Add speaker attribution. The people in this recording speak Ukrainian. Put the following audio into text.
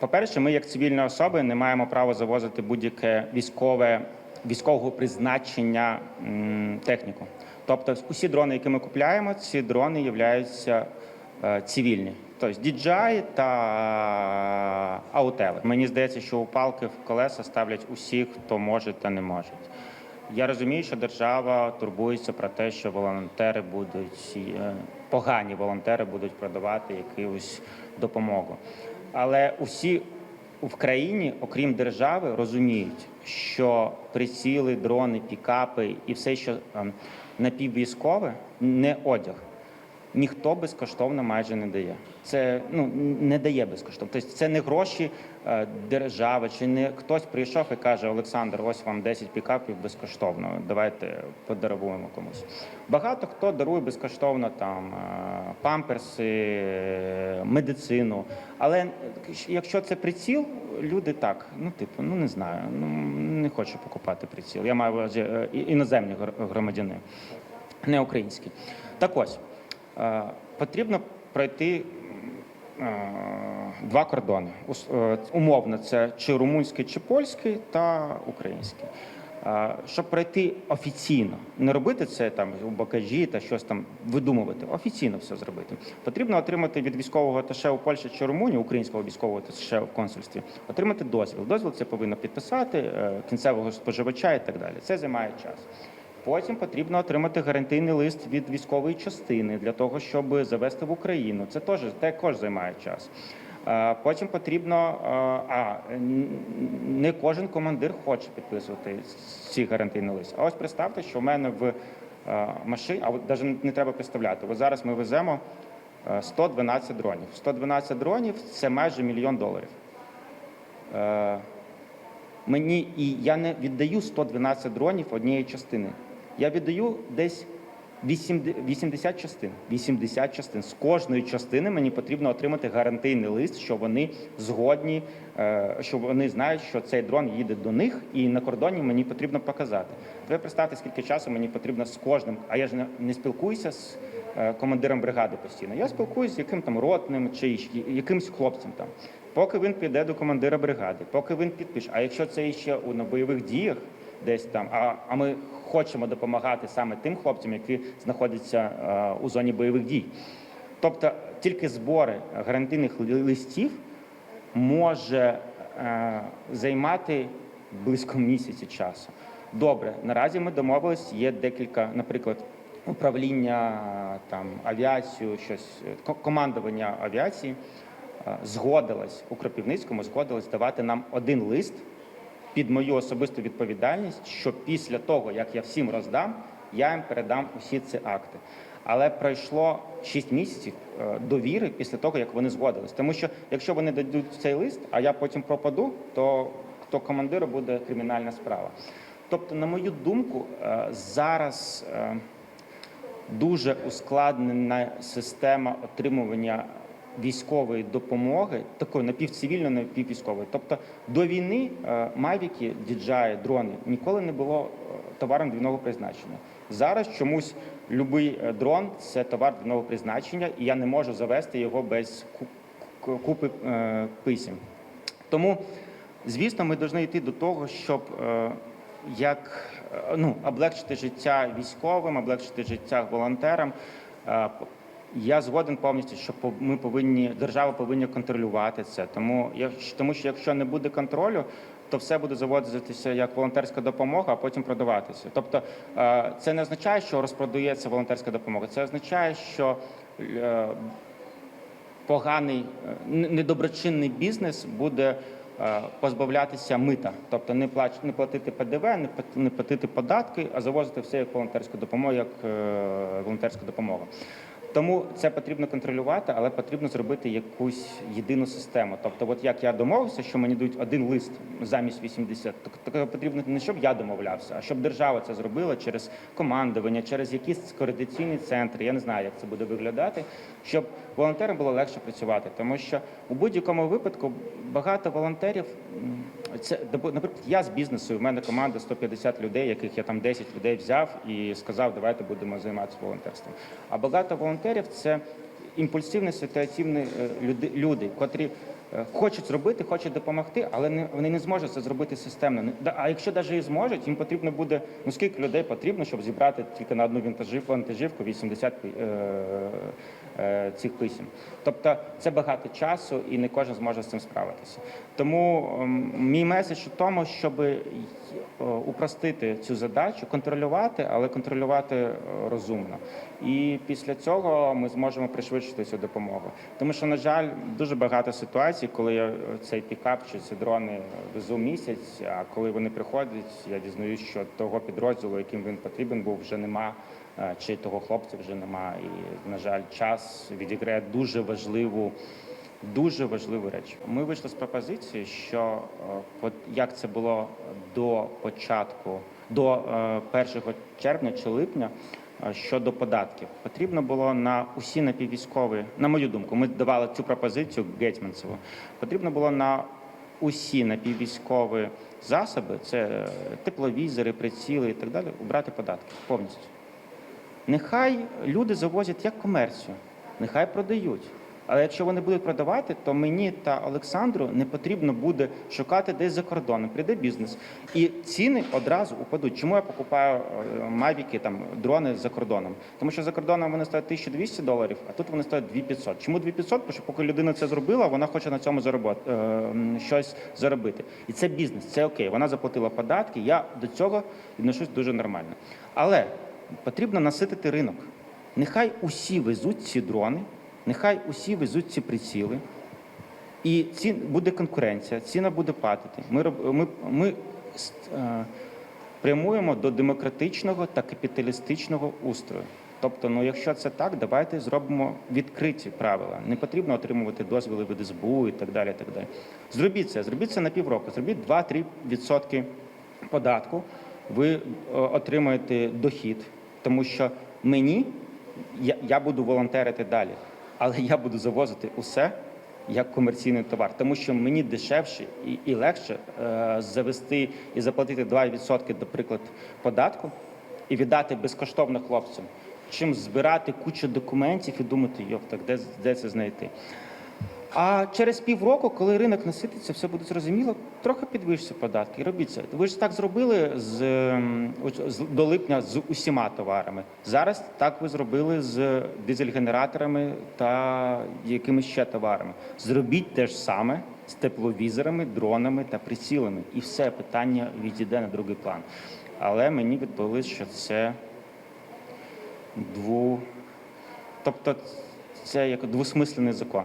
Speaker 1: По-перше, ми, як цивільні особи, не маємо права завозити будь-яке військове військового призначення техніку. Тобто, усі дрони, які ми купляємо, ці дрони являються е, цивільні. Тобто DJI та аутели. Мені здається, що у палки в колеса ставлять усі, хто може та не може. Я розумію, що держава турбується про те, що волонтери будуть е, погані волонтери будуть продавати якусь допомогу. Але усі в країні, окрім держави, розуміють, що приціли, дрони, пікапи і все, що ем, напіввійськове, не одяг. Ніхто безкоштовно майже не дає. Це ну не дає безкоштовно. Тобто це не гроші е, держави, чи не хтось прийшов і каже: Олександр, ось вам 10 пікапів безкоштовно. Давайте подаруємо комусь. Багато хто дарує безкоштовно там е, памперси, е, медицину. Але якщо це приціл, люди так, ну типу, ну не знаю, ну не хочу покупати приціл. Я маю іноземні гр- громадяни, не українські. Так ось. Е, Потрібно пройти е, два кордони. Е, Умовно, це чи румунський, чи польський, та український. Щоб пройти офіційно, не робити це там у багажі та щось там видумувати, офіційно все зробити. Потрібно отримати від військового аташе у Польщі чи Румунії, українського військового аташе в консульстві, отримати дозвіл. Дозвіл це повинно підписати кінцевого споживача і так далі. Це займає час. Потім потрібно отримати гарантійний лист від військової частини для того, щоб завести в Україну. Це теж також займає час. Е, Потім потрібно, е, а не кожен командир хоче підписувати ці гарантійний лист. А ось представте, що в мене в е, машині, а навіть не треба представляти. От зараз ми веземо е, 112 дронів. 112 дронів це майже мільйон доларів. Мені і я не віддаю 112 дронів однієї частини. Я віддаю десь 80 80 частин. 80 частин. З кожної частини мені потрібно отримати гарантійний лист, що вони згодні, е, що вони знають, що цей дрон їде до них, і на кордоні мені потрібно показати. Ви представте, скільки часу мені потрібно з кожним, а я ж не, спілкуюся з е, командиром бригади постійно. Я спілкуюся з яким там ротним чи якимсь хлопцем там. Поки він піде до командира бригади, поки він підпише. А якщо це ще на бойових діях, десь там, а, а ми хочемо допомагати саме тим хлопцям, які знаходяться е, у зоні бойових дій. Тобто тільки збори гарантійних листів може е, займати близько місяця часу. Добре, наразі ми домовились, є декілька, наприклад, управління там авіацією, щось е, командування авіації згодилось у Кропивницькому, згодилось давати нам один лист під мою особисту відповідальність, що після того, як я всім роздам, я їм передам усі ці акти. Але пройшло 6 місяців е, довіри після того, як вони згодились. Тому що якщо вони дадуть цей лист, а я потім пропаду, то то командиру буде кримінальна справа. Тобто, на мою думку, е, зараз е, дуже ускладнена система отримування військової допомоги, такої напівцивільної, напіввійськової. Тобто до війни е, мавіки, діджаї, дрони ніколи не було е, товаром двійного призначення. Зараз чомусь будь-який дрон це товар двійного призначення, і я не можу завести його без ку- ку- купи е, писем. Тому, звісно, ми повинні йти до того, щоб е, як е, ну, облегчити життя військовим, облегчити життя волонтерам. Я згоден повністю, що ми повинні держава повинна контролювати це. Тому тому, що якщо не буде контролю, то все буде заводитися як волонтерська допомога, а потім продаватися. Тобто е, це не означає, що розпродається волонтерська допомога. Це означає, що е, поганий е, недоброчинний бізнес буде позбавлятися мита, тобто не плач, не платити ПДВ, не пла- не платити податки, а завозити все як волонтерську допомогу, як волонтерська допомога. Тому це потрібно контролювати, але потрібно зробити якусь єдину систему. Тобто, от як я домовився, що мені дають один лист замість 80, так, так потрібно не щоб я домовлявся, а щоб держава це зробила через командування, через якісь координаційні центри. Я не знаю, як це буде виглядати, щоб волонтерам було легше працювати. Тому що у будь-якому випадку багато волонтерів це наприклад, я з бізнесу. У мене команда 150 людей, яких я там 10 людей взяв і сказав, давайте будемо займатися волонтерством. А багато волонтерів це імпульсивні ситуаційні е, люди, люди, котрі е, хочуть зробити, хочуть допомогти, але не, вони не зможуть це зробити системно. Да- А якщо навіть і зможуть, їм потрібно буде, ну скільки людей потрібно, щоб зібрати тільки на одну вантажівку, вантажівку 80 е, е, цих писем. Тобто це багато часу і не кожен зможе з цим справитися. Тому ем, мій меседж у тому, щоб е, упростити цю задачу, контролювати, але контролювати е, розумно. І після цього ми зможемо пришвидшити цю допомогу. Тому що, на жаль, дуже багато ситуацій, коли я е, цей пікап чи ці дрони везу місяць, а коли вони приходять, я дізнаюсь, що того підрозділу, яким він потрібен був, вже нема. Е, Чи того хлопця вже нема, і на жаль, час відіграє дуже важливу, дуже важливу реч. Ми вийшли з пропозиції, що е, як це було до початку, до е, 1 червня чи липня, е, щодо податків, потрібно було на усі напіввійськові, на мою думку, ми давали цю пропозицію Гетьманцеву. Потрібно було на усі напіввійськові засоби, це е, тепловізори, приціли і так далі, убрати податки повністю. Нехай люди завозять як комерцію, нехай продають. Але якщо вони будуть продавати, то мені та Олександру не потрібно буде шукати десь за кордоном. Прийде бізнес, і ціни одразу упадуть. Чому я покупаю е, мавіки, там дрони за кордоном? Тому що за кордоном вони стоять 1200 доларів, а тут вони стоять 2500. Чому 2500? Тому що поки людина це зробила, вона хоче на цьому заробити, е, щось заробити. І це бізнес, це окей. Вона заплатила податки. Я до цього відношусь дуже нормально. Але потрібно наситити ринок. Нехай усі везуть ці дрони, нехай усі везуть ці приціли, і ці, буде конкуренція, ціна буде падати. Ми, ми, ми е, прямуємо до демократичного та капіталістичного устрою. Тобто, ну якщо це так, давайте зробимо відкриті правила. Не потрібно отримувати дозвіли від СБУ і так далі. І так далі. Зробіть це, зробіть це на півроку, зробіть 2-3% податку, ви е, отримаєте дохід, тому що мені я, я буду волонтерити далі, але я буду завозити усе як комерційний товар, тому що мені дешевше і, і легше е, завести і заплатити 2%, наприклад, податку і віддати безкоштовно хлопцям, чим збирати кучу документів і думати, йоп, так де, де це знайти. А через півроку, коли ринок насититься, все буде зрозуміло, трохи підвищиться податки. Робіть це. Ви ж так зробили з, ем, з- до липня з усіма товарами. Зараз так ви зробили з дизель-генераторами та якимись ще товарами. Зробіть те ж саме з тепловізорами, дронами та прицілами. І все питання відійде на другий план. Але мені відповіли, що це дву... Тобто це як двосмислений закон.